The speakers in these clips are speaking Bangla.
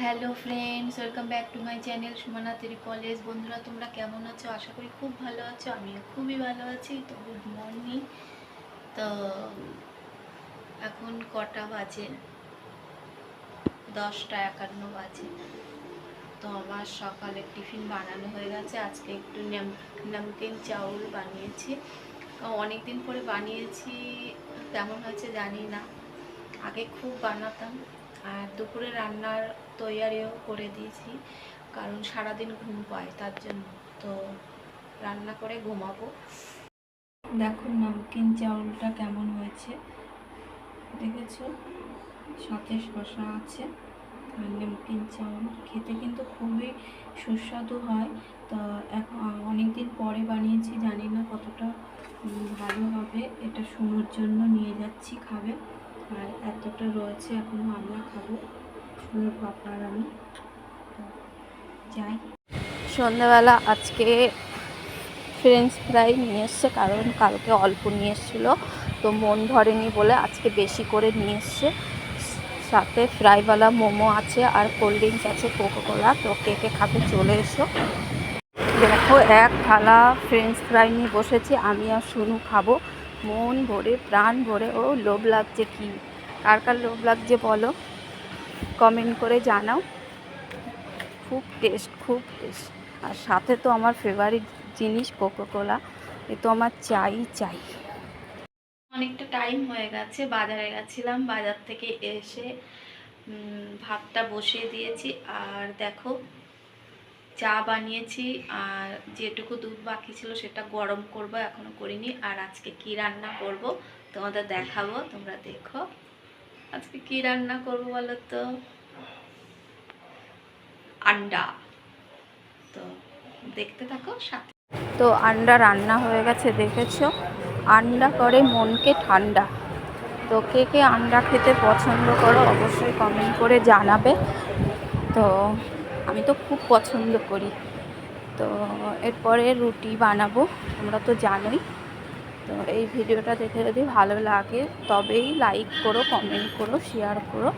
Hello friends welcome back to my channel Sumana Teri college বন্ধুরা, তোমরা কেমন আছো? আশা করি খুব ভালো আছো, আমিও খুবই ভালো আছি। তো গুড মর্নিং তো এখন কটা বাজে? দশটা একান্ন বাজে। তো আমার সকালে টিফিন বানানো হয়ে গেছে। আজকে একটু নাম- নামকিন চাউল বানিয়েছি। অনেক দিন পরে বানিয়েছি, কেমন হয়েছে জানি না। আগে খুব বানাতাম। আর দুপুরে রান্নার তৈয়ারিও করে দিয়েছি, কারণ সারাদিন ঘুম পায় তার জন্য। তো রান্না করে ঘুমাবো। দেখো নমকিন চাউলটা কেমন হয়েছে। দেখেছ? সাথে শশা আছে। নমকিন চাউল খেতে কিন্তু খুবই সুস্বাদু হয়। তো এখন অনেক দিন পরে বানিয়েছি, জানি না কতটা ভালো হবে। এটা শুনোর জন্য নিয়ে যাচ্ছি খাবে। আর এতটা রয়েছে, এখনও আমরা খাব। আর আমি। যাই। সন্ধ্যাবেলা আজকে ফ্রেঞ্চ ফ্রাই নিয়ে এসছে, কারণ কালকে অল্প নিয়ে এসেছিল, তো মন ভরেনি বলে আজকে বেশি করে নিয়ে এসছে। সাথে ফ্রাইওয়ালা মোমো আছে আর কোল্ড ড্রিঙ্কস আছে কোকো কোলা তো কে কে খাবে চলে এসো। দেখো, এক থালা ফ্রেঞ্চ ফ্রাই নিয়ে বসেছি, আমি আর শুনু খাব। মন ভরে, প্রাণ ভরে, ও লোভ লাগছে কি? কার কার লোভ লাগছে বলো? কমেন্ট করে জানাও। খুব টেস্ট খুব টেস্ট। আর সাথে তো আমার ফেভারিট জিনিস কোকো কোলা এ তো আমার চাই চাই। অনেকটা টাইম হয়ে গেছে, বাজারে গেছিলাম, বাজার থেকে এসে ভাতটা বসিয়ে দিয়েছি। আর দেখো চা বানিয়েছি, আর যেটুকু দুধ বাকি ছিল সেটা গরম করব, এখনও করিনি। আর আজকে কি রান্না করব তোমাদের দেখাবো, তোমরা দেখো। আজকে কি রান্না করব বলো তো? আন্ডা। তো দেখতে থাকো, সাথে তো আন্ডা রান্না হয়ে গেছে, দেখেছ? আন্ডা করে মনকে ঠান্ডা। তো কে কে আন্ডা খেতে পছন্দ করো অবশ্যই কমেন্ট করে জানাবে। তো আমি তো খুব পছন্দ করি। তো এরপরে রুটি বানাবো, তোমরা তো জানোই। তো এই ভিডিওটা দেখে যদি ভালো লাগে, তবেই লাইক করো কমেন্ট করো শেয়ার করো।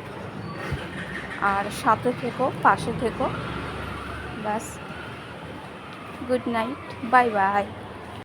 আর সাথে থেকো, পাশে থেকো। ব্যাস গুড নাইট বাই বাই